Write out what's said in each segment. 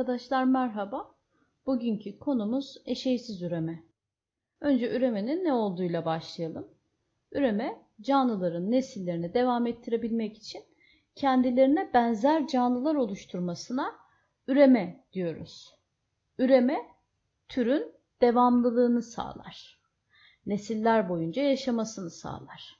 Arkadaşlar merhaba. Bugünkü konumuz eşeysiz üreme. Önce üremenin ne olduğuyla başlayalım. Üreme, canlıların nesillerini devam ettirebilmek için kendilerine benzer canlılar oluşturmasına üreme diyoruz. Üreme, türün devamlılığını sağlar. Nesiller boyunca yaşamasını sağlar.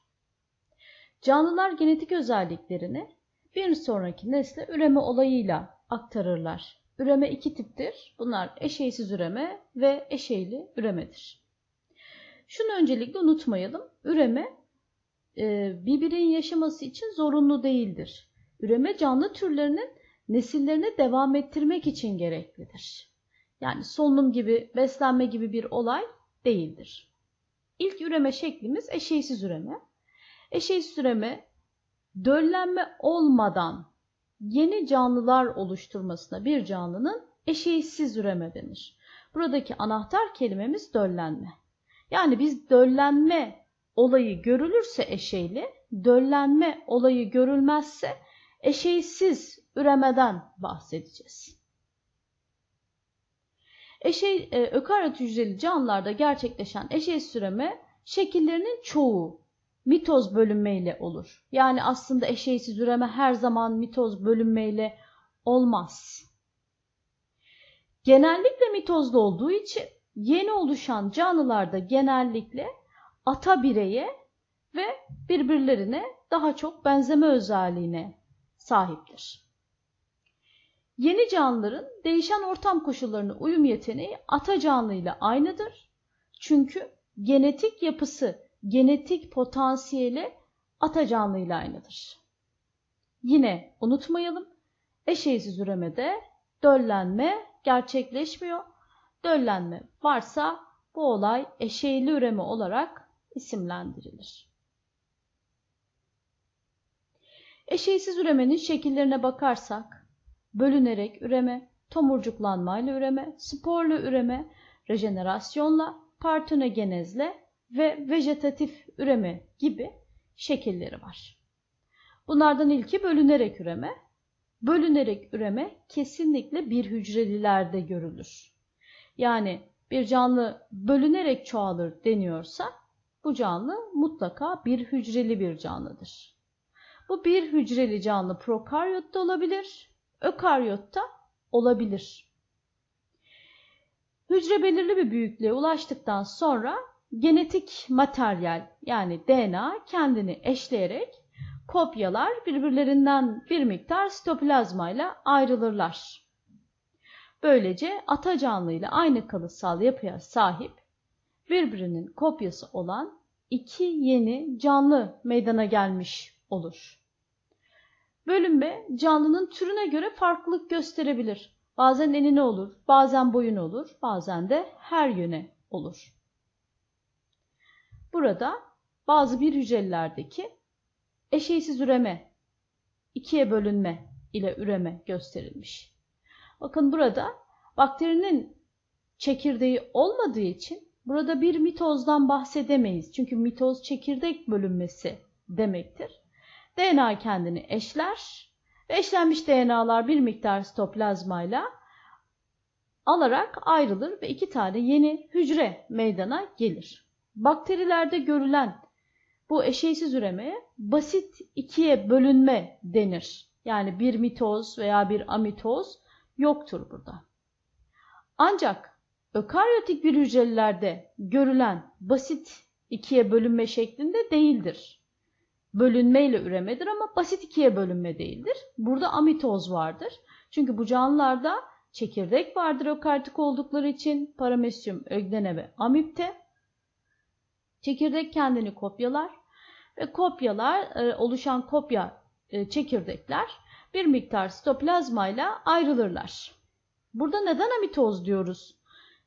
Canlılar genetik özelliklerini bir sonraki nesle üreme olayıyla aktarırlar. Üreme iki tiptir. Bunlar eşeysiz üreme ve eşeyli üremedir. Şunu öncelikle unutmayalım. Üreme e, bir bireyin yaşaması için zorunlu değildir. Üreme canlı türlerinin nesillerini devam ettirmek için gereklidir. Yani solunum gibi, beslenme gibi bir olay değildir. İlk üreme şeklimiz eşeysiz üreme. Eşeysiz üreme döllenme olmadan yeni canlılar oluşturmasına bir canlının eşeğsiz üreme denir. Buradaki anahtar kelimemiz döllenme. Yani biz döllenme olayı görülürse eşeyli, döllenme olayı görülmezse eşeğsiz üremeden bahsedeceğiz. Eşey, e, ökaryot hücreli canlılarda gerçekleşen eşeğsiz üreme şekillerinin çoğu mitoz bölünmeyle olur. Yani aslında eşeysiz üreme her zaman mitoz bölünmeyle olmaz. Genellikle mitozda olduğu için yeni oluşan canlılarda genellikle ata bireye ve birbirlerine daha çok benzeme özelliğine sahiptir. Yeni canlıların değişen ortam koşullarına uyum yeteneği ata canlı ile aynıdır. Çünkü genetik yapısı genetik potansiyeli ata canlıyla aynıdır. Yine unutmayalım eşeğsiz üremede döllenme gerçekleşmiyor. Döllenme varsa bu olay eşeğli üreme olarak isimlendirilir. Eşeğsiz üremenin şekillerine bakarsak bölünerek üreme, tomurcuklanmayla üreme, sporlu üreme, rejenerasyonla, partonogenezle ve vejetatif üreme gibi şekilleri var. Bunlardan ilki bölünerek üreme. Bölünerek üreme kesinlikle bir hücrelilerde görülür. Yani bir canlı bölünerek çoğalır deniyorsa bu canlı mutlaka bir hücreli bir canlıdır. Bu bir hücreli canlı prokaryotta olabilir, ökaryotta olabilir. Hücre belirli bir büyüklüğe ulaştıktan sonra genetik materyal yani DNA kendini eşleyerek kopyalar birbirlerinden bir miktar sitoplazmayla ayrılırlar. Böylece ata canlı ile aynı kalıtsal yapıya sahip birbirinin kopyası olan iki yeni canlı meydana gelmiş olur. Bölünme canlının türüne göre farklılık gösterebilir. Bazen enine olur, bazen boyun olur, bazen de her yöne olur. Burada bazı bir hücrelerdeki eşeysiz üreme, ikiye bölünme ile üreme gösterilmiş. Bakın burada bakterinin çekirdeği olmadığı için burada bir mitozdan bahsedemeyiz. Çünkü mitoz çekirdek bölünmesi demektir. DNA kendini eşler ve eşlenmiş DNA'lar bir miktar sitoplazmayla alarak ayrılır ve iki tane yeni hücre meydana gelir. Bakterilerde görülen bu eşeysiz üremeye basit ikiye bölünme denir. Yani bir mitoz veya bir amitoz yoktur burada. Ancak ökaryotik bir hücrelerde görülen basit ikiye bölünme şeklinde değildir. Bölünme ile üremedir ama basit ikiye bölünme değildir. Burada amitoz vardır. Çünkü bu canlılarda çekirdek vardır ökaryotik oldukları için paramesyum, öglene ve amipte. Çekirdek kendini kopyalar ve kopyalar e, oluşan kopya e, çekirdekler bir miktar sitoplazmayla ayrılırlar. Burada neden amitoz diyoruz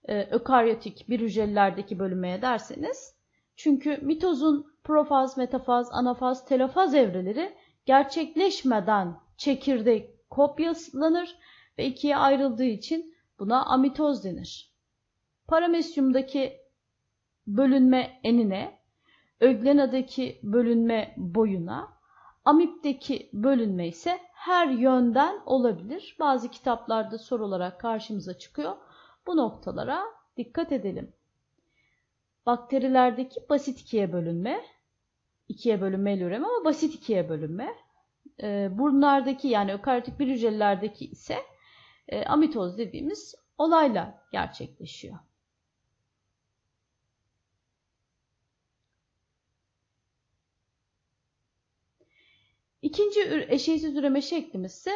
e, ökaryotik bir hücrelerdeki bölünmeye derseniz çünkü mitozun profaz, metafaz, anafaz, telofaz evreleri gerçekleşmeden çekirdek kopyalanır ve ikiye ayrıldığı için buna amitoz denir. Paramesyumdaki bölünme enine, öglenadaki bölünme boyuna, Amipteki bölünme ise her yönden olabilir. Bazı kitaplarda soru olarak karşımıza çıkıyor. Bu noktalara dikkat edelim. Bakterilerdeki basit ikiye bölünme, ikiye bölünmeyle üreme ama basit ikiye bölünme. E, burunlardaki yani ökaryotik bir hücrelerdeki ise e, amitoz dediğimiz olayla gerçekleşiyor. İkinci eşeğsiz üreme şeklimiz ise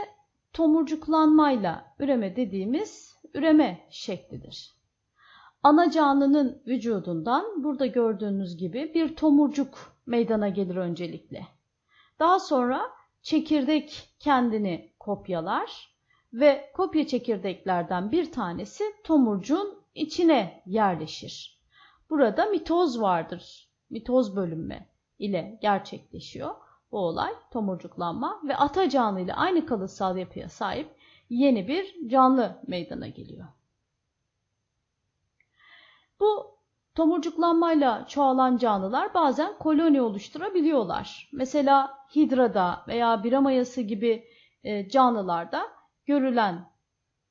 tomurcuklanmayla üreme dediğimiz üreme şeklidir. Ana canlının vücudundan burada gördüğünüz gibi bir tomurcuk meydana gelir öncelikle. Daha sonra çekirdek kendini kopyalar ve kopya çekirdeklerden bir tanesi tomurcuğun içine yerleşir. Burada mitoz vardır. Mitoz bölünme ile gerçekleşiyor bu olay tomurcuklanma ve ata canlı ile aynı kalıtsal yapıya sahip yeni bir canlı meydana geliyor. Bu tomurcuklanmayla çoğalan canlılar bazen koloni oluşturabiliyorlar. Mesela hidrada veya biramayası gibi e, canlılarda görülen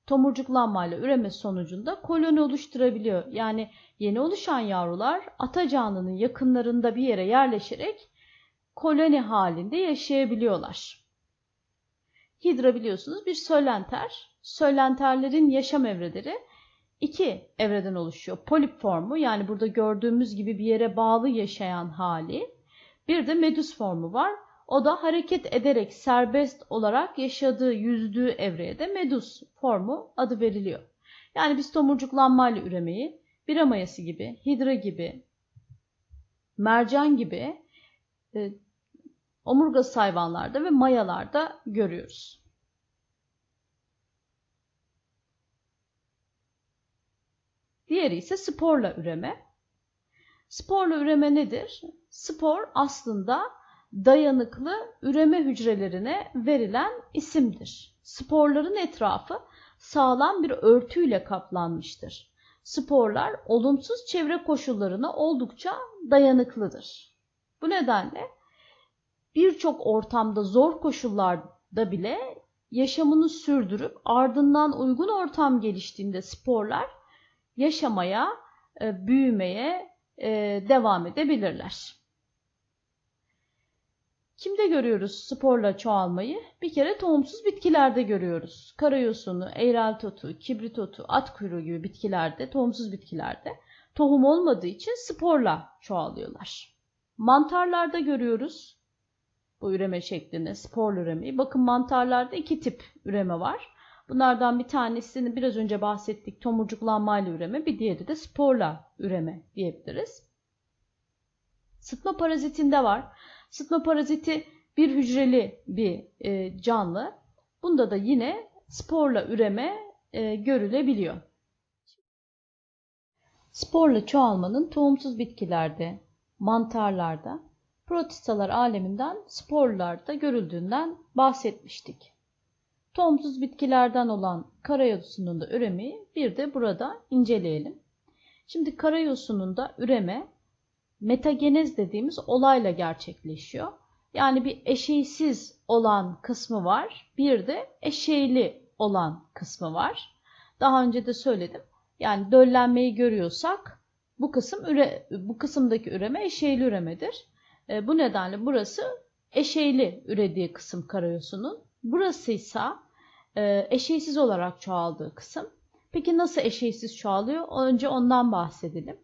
tomurcuklanmayla üreme sonucunda koloni oluşturabiliyor. Yani yeni oluşan yavrular ata canlının yakınlarında bir yere yerleşerek koloni halinde yaşayabiliyorlar. Hidra biliyorsunuz bir söylenter. Söylenterlerin yaşam evreleri iki evreden oluşuyor. Polip formu yani burada gördüğümüz gibi bir yere bağlı yaşayan hali. Bir de medüs formu var. O da hareket ederek serbest olarak yaşadığı, yüzdüğü evreye de medus formu adı veriliyor. Yani biz tomurcuklanmayla üremeyi bira mayası gibi, hidra gibi, mercan gibi omurgasız hayvanlarda ve mayalarda görüyoruz. Diğeri ise sporla üreme. Sporla üreme nedir? Spor aslında dayanıklı üreme hücrelerine verilen isimdir. Sporların etrafı sağlam bir örtüyle kaplanmıştır. Sporlar olumsuz çevre koşullarına oldukça dayanıklıdır. Bu nedenle birçok ortamda zor koşullarda bile yaşamını sürdürüp ardından uygun ortam geliştiğinde sporlar yaşamaya, e, büyümeye e, devam edebilirler. Kimde görüyoruz sporla çoğalmayı? Bir kere tohumsuz bitkilerde görüyoruz. Karayosunu, eğrel totu, kibrit otu, at kuyruğu gibi bitkilerde, tohumsuz bitkilerde tohum olmadığı için sporla çoğalıyorlar. Mantarlarda görüyoruz bu üreme şeklinde spor üremeyi. Bakın mantarlarda iki tip üreme var. Bunlardan bir tanesini biraz önce bahsettik tomurcuklanmayla üreme, bir diğeri de sporla üreme diyebiliriz. Sıtma parazitinde var. Sıtma paraziti bir hücreli bir e, canlı. Bunda da yine sporla üreme e, görülebiliyor. Sporla çoğalmanın tohumsuz bitkilerde, mantarlarda protistalar aleminden sporlarda görüldüğünden bahsetmiştik. Tohumsuz bitkilerden olan karayosunun da üremi bir de burada inceleyelim. Şimdi karayosunun da üreme metagenez dediğimiz olayla gerçekleşiyor. Yani bir eşeysiz olan kısmı var, bir de eşeyli olan kısmı var. Daha önce de söyledim. Yani döllenmeyi görüyorsak bu kısım üre, bu kısımdaki üreme eşeyli üremedir. E, bu nedenle burası eşeyli ürediği kısım karayosunun. Burası ise e, eşeysiz olarak çoğaldığı kısım. Peki nasıl eşeysiz çoğalıyor? Önce ondan bahsedelim.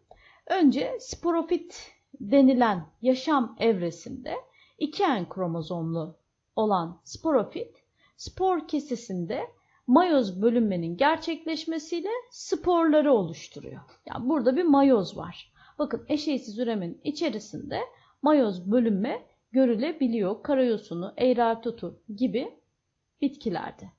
Önce sporofit denilen yaşam evresinde iki en kromozomlu olan sporofit spor kesesinde mayoz bölünmenin gerçekleşmesiyle sporları oluşturuyor. Yani burada bir mayoz var. Bakın eşeysiz üremenin içerisinde mayoz bölünme görülebiliyor. Karayosunu, eğreltotu gibi bitkilerde.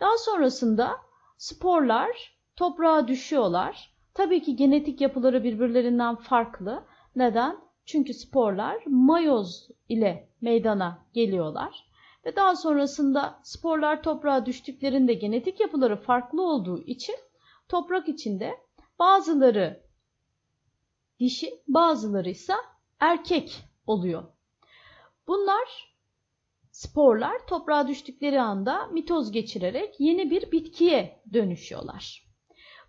Daha sonrasında sporlar toprağa düşüyorlar. Tabii ki genetik yapıları birbirlerinden farklı. Neden? Çünkü sporlar mayoz ile meydana geliyorlar. Ve daha sonrasında sporlar toprağa düştüklerinde genetik yapıları farklı olduğu için toprak içinde bazıları dişi bazıları ise erkek oluyor. Bunlar sporlar toprağa düştükleri anda mitoz geçirerek yeni bir bitkiye dönüşüyorlar.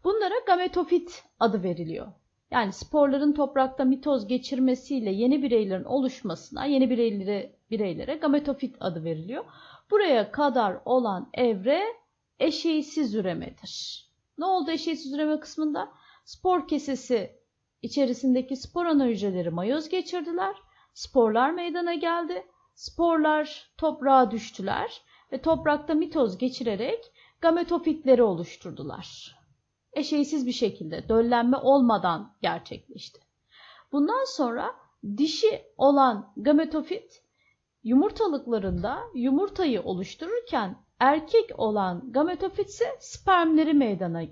Bunlara gametofit adı veriliyor. Yani sporların toprakta mitoz geçirmesiyle yeni bireylerin oluşmasına, yeni bireylere, bireylere gametofit adı veriliyor. Buraya kadar olan evre eşeğsiz üremedir. Ne oldu eşeğsiz üreme kısmında? Spor kesesi içerisindeki spor ana hücreleri mayoz geçirdiler. Sporlar meydana geldi. Sporlar toprağa düştüler ve toprakta mitoz geçirerek gametofitleri oluşturdular. Eşeğsiz bir şekilde döllenme olmadan gerçekleşti. Bundan sonra dişi olan gametofit yumurtalıklarında yumurtayı oluştururken erkek olan gametofit ise spermleri meydana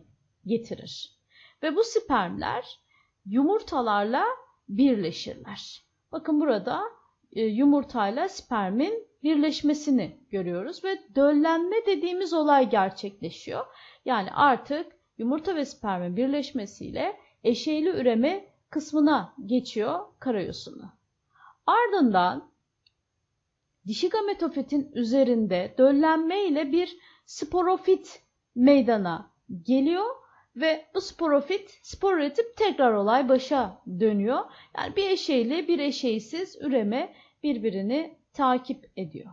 getirir. Ve bu spermler yumurtalarla birleşirler. Bakın burada e, yumurtayla spermin birleşmesini görüyoruz ve döllenme dediğimiz olay gerçekleşiyor. Yani artık yumurta ve spermin birleşmesiyle eşeyli üreme kısmına geçiyor karayosunu. Ardından dişi gametofitin üzerinde döllenme ile bir sporofit meydana geliyor ve bu sporofit spor üretip tekrar olay başa dönüyor. Yani bir eşeğli bir eşeğsiz üreme birbirini takip ediyor.